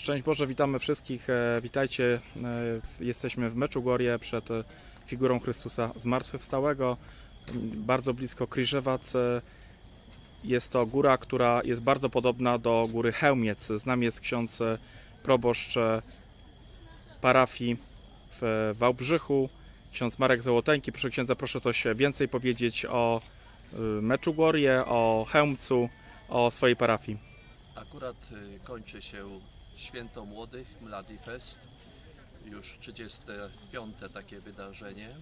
Szczęść Boże, witamy wszystkich. E, Witajcie. E, Jesteśmy w Meczugorie przed e, figurą Chrystusa Zmartwychwstałego, m, bardzo blisko Kryżewac. E, Jest to góra, która jest bardzo podobna do góry Chełmiec. Z nami jest ksiądz proboszcz parafii w Wałbrzychu, ksiądz Marek Załoteńki. Proszę księdza, proszę coś więcej powiedzieć o e, Meczugorie, o Chełmcu, o swojej parafii. Akurat kończy się Święto Młodych, Mladi Fest, już 35. takie wydarzenie.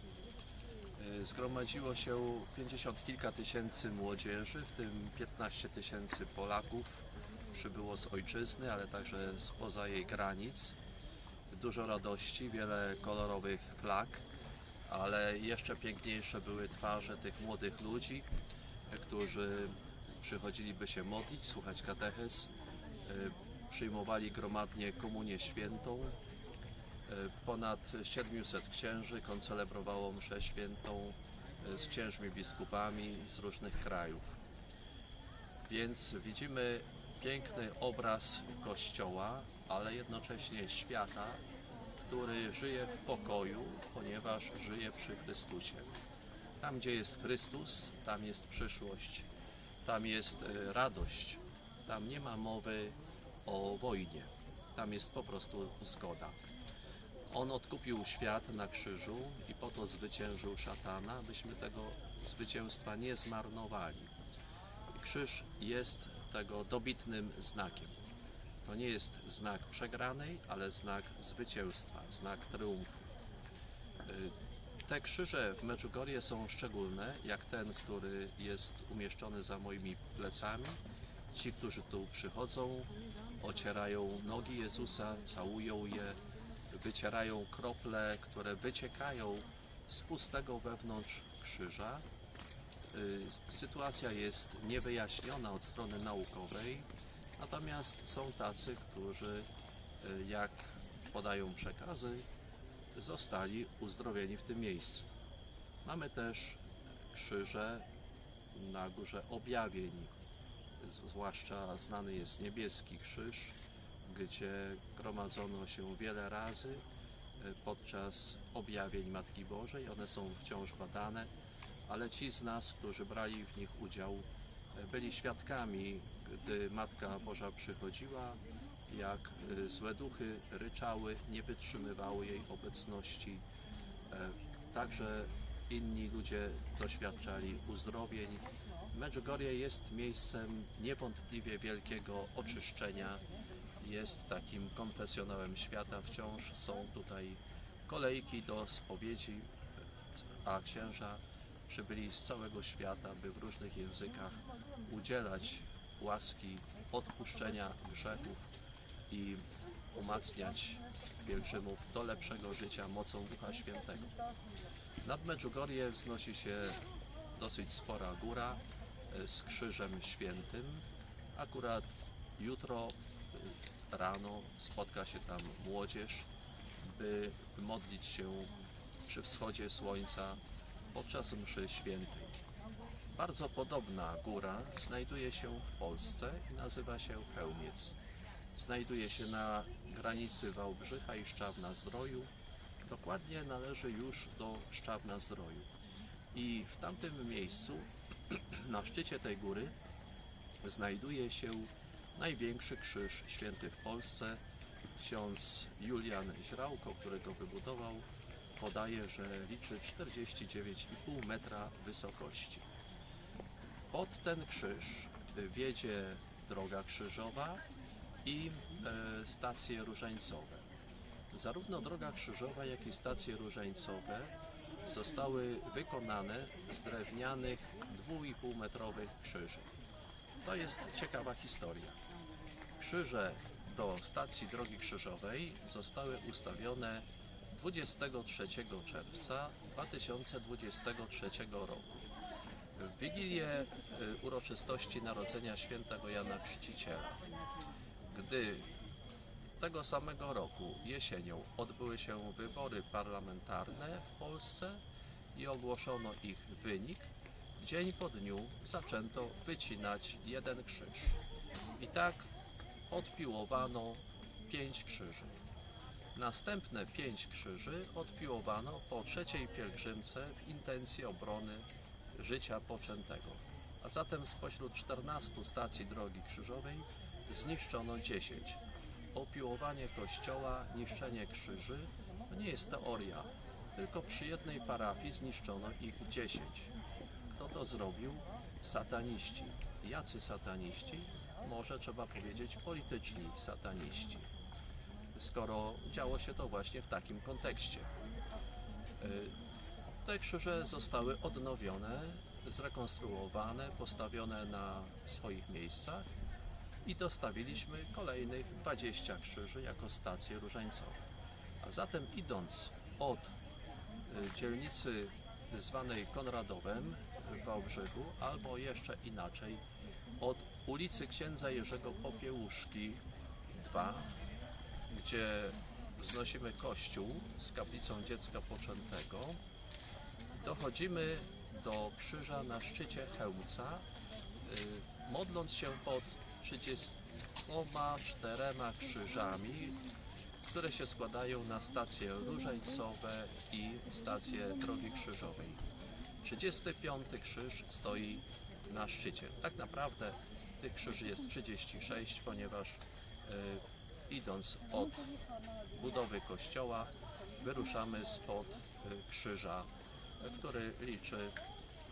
Y, Zgromadziło się 50 kilka tysięcy młodzieży, w tym 15 tysięcy Polaków przybyło z ojczyzny, ale także spoza jej granic. Dużo radości, wiele kolorowych flag, ale jeszcze piękniejsze były twarze tych młodych ludzi, którzy przychodzili, by się modlić, słuchać katechez, y, przyjmowali gromadnie komunię świętą. Y, Ponad 700 księży koncelebrowało mszę świętą y, z księżmi biskupami z różnych krajów. Więc widzimy piękny obraz Kościoła, ale jednocześnie świata, który żyje w pokoju, ponieważ żyje przy Chrystusie. Tam, gdzie jest Chrystus, tam jest przyszłość tam jest e, radość, tam nie ma mowy o wojnie, tam jest po prostu zgoda. On odkupił świat na krzyżu i po to zwyciężył szatana, byśmy tego zwycięstwa nie zmarnowali. Krzyż jest tego dobitnym znakiem. To nie jest znak przegranej, ale znak zwycięstwa, znak triumfu. Y, te krzyże w Medjugorje są szczególne, jak ten, który jest umieszczony za moimi plecami. Ci, którzy tu przychodzą, ocierają nogi Jezusa, całują je, wycierają krople, które wyciekają z pustego wewnątrz krzyża. Y, Sytuacja jest niewyjaśniona od strony naukowej, natomiast są tacy, którzy, y, jak podają przekazy, zostali uzdrowieni w tym miejscu. Mamy też krzyże na górze objawień, zwłaszcza znany jest niebieski krzyż, gdzie gromadzono się wiele razy e, podczas objawień Matki Bożej. One są wciąż badane, ale ci z nas, którzy brali w nich udział, e, byli świadkami, gdy Matka Boża przychodziła, jak y, złe duchy ryczały, nie wytrzymywały jej obecności. E, Także inni ludzie doświadczali uzdrowień. Medjugorje jest miejscem niewątpliwie wielkiego oczyszczenia. Jest takim konfesjonałem świata. Wciąż są tutaj kolejki do spowiedzi, a księża przybyli z całego świata, by w różnych językach udzielać łaski odpuszczenia grzechów i umacniać pielgrzymów do lepszego życia mocą Ducha Świętego. Nad Medjugorje wznosi się dosyć spora góra z krzyżem świętym. Akurat jutro e, rano spotka się tam młodzież, by modlić się przy wschodzie słońca podczas mszy świętej. Bardzo podobna góra znajduje się w Polsce i nazywa się Chełmiec znajduje się na granicy Wałbrzycha i Szczawna Zdroju. Dokładnie należy już do Szczawna Zdroju. I w tamtym miejscu, na szczycie tej góry, znajduje się największy krzyż święty w Polsce. Ksiądz Julian Źrałko, który go wybudował, podaje, że liczy 49,5 metra wysokości. Pod ten krzyż wiedzie droga krzyżowa, i e, stacje różańcowe. Zarówno droga krzyżowa, jak i stacje różańcowe zostały wykonane z drewnianych 2,5 metrowych krzyży. To jest ciekawa historia. Krzyże do stacji drogi krzyżowej zostały ustawione 23 czerwca 2023 roku. W Wigilię y, uroczystości Narodzenia Świętego Jana Chrzciciela gdy tego samego roku jesienią odbyły się wybory parlamentarne w Polsce i ogłoszono ich wynik, dzień po dniu zaczęto wycinać jeden krzyż. I tak odpiłowano pięć krzyży. Następne pięć krzyży odpiłowano po trzeciej pielgrzymce w intencji obrony życia poczętego. A zatem spośród 14 stacji drogi krzyżowej zniszczono 10. Opiłowanie kościoła, niszczenie krzyży to nie jest teoria, tylko przy jednej parafii zniszczono ich 10. To zrobił? Sataniści. Jacy sataniści? Może trzeba powiedzieć polityczni sataniści skoro działo się to właśnie w takim kontekście. Y, Te krzyże zostały odnowione, zrekonstruowane, postawione na swoich miejscach i dostawiliśmy kolejnych 20 krzyży jako stacje różańcowe. A zatem idąc od y, dzielnicy zwanej Konradowem Wałbrzychu, albo jeszcze inaczej, od ulicy księdza Jerzego Popiełuszki 2 gdzie wznosimy kościół z kaplicą dziecka poczętego, dochodzimy do krzyża na szczycie Chełmca, y, modląc się pod 34 krzyżami, które się składają na stacje różańcowe i stacje drogi krzyżowej. 35 krzyż stoi na szczycie. Tak naprawdę tych krzyży jest 36, ponieważ y, idąc od budowy kościoła, wyruszamy spod y, krzyża, y, który liczy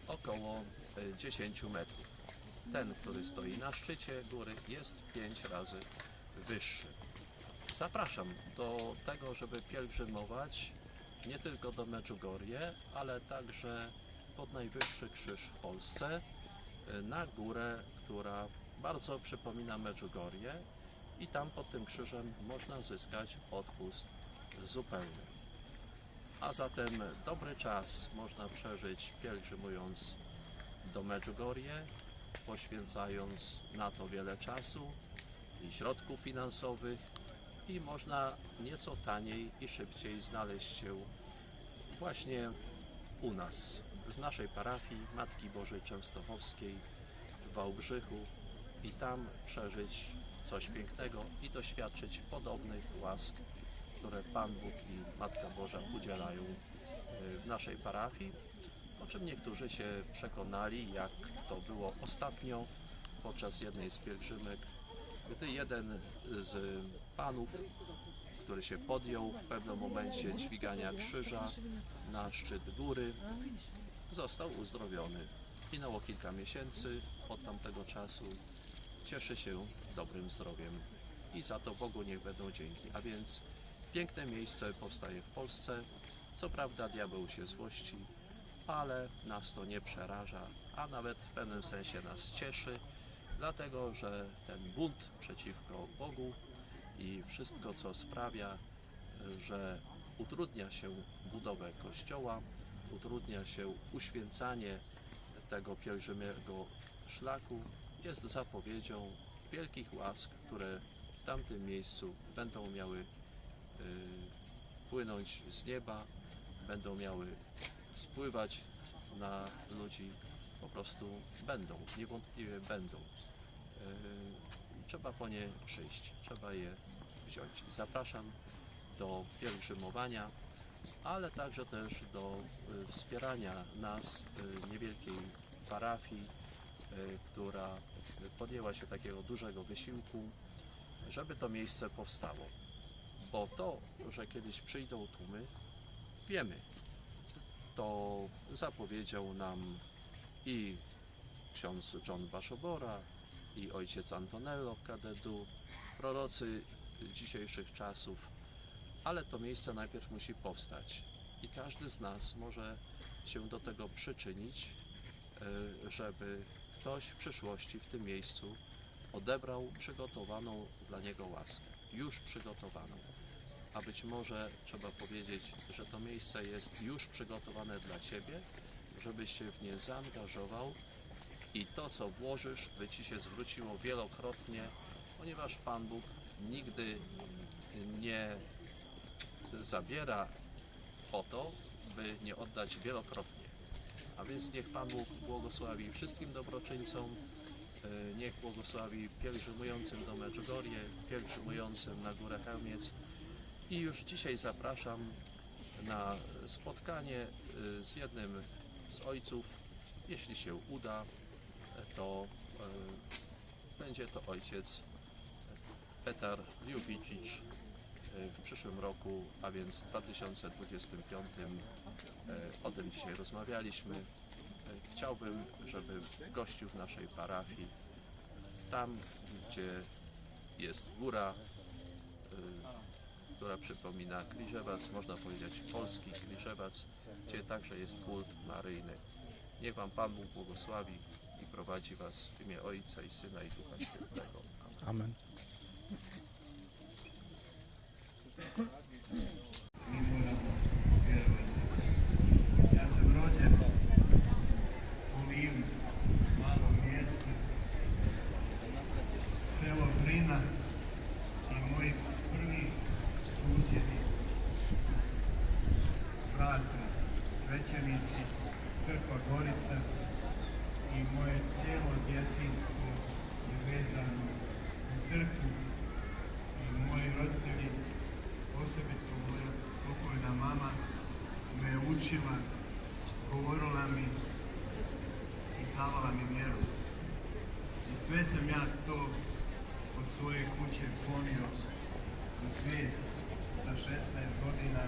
około y, 10 metrów. Ten, który stoi na szczycie góry, jest 5 razy wyższy. Zapraszam do tego, żeby pielgrzymować nie tylko do Medjugorje, ale także pod najwyższy krzyż w Polsce, y, na górę, która bardzo przypomina Medjugorje i tam pod tym krzyżem można zyskać odpust zupełny. A zatem dobry czas można przeżyć pielgrzymując do Medjugorje, poświęcając na to wiele czasu i środków finansowych i można nieco taniej i szybciej znaleźć się właśnie u nas, w naszej parafii Matki Bożej Częstochowskiej w Wałbrzychu i tam przeżyć coś pięknego i doświadczyć podobnych łask, które Pan Bóg i Matka Boża udzielają y, w naszej parafii, o czym niektórzy się przekonali, jak to było ostatnio podczas jednej z pielgrzymek, gdy jeden z panów, który się podjął w pewnym momencie dźwigania krzyża na szczyt góry, został uzdrowiony. Minęło kilka miesięcy od tamtego czasu cieszy się dobrym zdrowiem i za to Bogu niech będą dzięki. A więc piękne miejsce powstaje w Polsce. Co prawda diabeł się złości, ale nas to nie przeraża, a nawet w pewnym sensie nas cieszy, dlatego że ten bunt przeciwko Bogu i wszystko co sprawia, że utrudnia się budowę kościoła, utrudnia się uświęcanie tego pielgrzymego szlaku, jest zapowiedzią wielkich łask, które w tamtym miejscu będą miały y, płynąć z nieba, będą miały spływać na ludzi, po prostu będą, niewątpliwie będą. Y, trzeba po nie przyjść, trzeba je wziąć. Zapraszam do pielgrzymowania, ale także też do y, wspierania nas, y, niewielkiej parafii, y, która podjęła się takiego dużego wysiłku, żeby to miejsce powstało. Bo to, że kiedyś przyjdą tłumy, wiemy. To zapowiedział nam i ksiądz John Baszobora, i ojciec Antonello Kadedu, prorocy dzisiejszych czasów, ale to miejsce najpierw musi powstać. I każdy z nas może się do tego przyczynić, y, żeby ktoś w przyszłości w tym miejscu odebrał przygotowaną dla niego łaskę, już przygotowaną. A być może trzeba powiedzieć, że to miejsce jest już przygotowane dla Ciebie, żebyś się w nie zaangażował. I to, co włożysz, by Ci się zwróciło wielokrotnie, ponieważ Pan Bóg nigdy nie zabiera po to, by nie oddać wielokrotnie. A więc niech Pan Bóg błogosławi wszystkim dobroczyńcom E, Niech błogosławi pielgrzymującym do Medjugorje, pielgrzymującym na Górę Chełmiec. I już dzisiaj zapraszam na spotkanie e, z jednym z ojców. Jeśli się uda, to e, będzie to ojciec Petar Ljubicic w przyszłym roku, a więc w 2025. e, O tym dzisiaj rozmawialiśmy. E, Chciałbym, żeby gościł w naszej parafii, tam gdzie jest góra, y, która przypomina Kliżewac, można powiedzieć polski Kliżewac, gdzie także jest kult maryjny. Niech Wam Pan Bóg błogosławi i prowadzi Was w imię Ojca i Syna i Ducha Świętego. Amen. Svećenici, crkva Gorica i moje cijelo djetinstvo je vezano u crkvu i moji roditelji osobito moja pokojna mama me učila, govorila mi i davala mi vjeru. I sve sam ja to od svoje kuće ponio u svijet sa 16 godina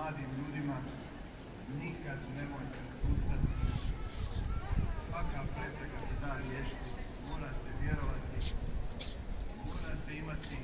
mladim ljudima, nikad nemojte odustati. Svaka prepreka se da riješiti, morate vjerovati, morate imati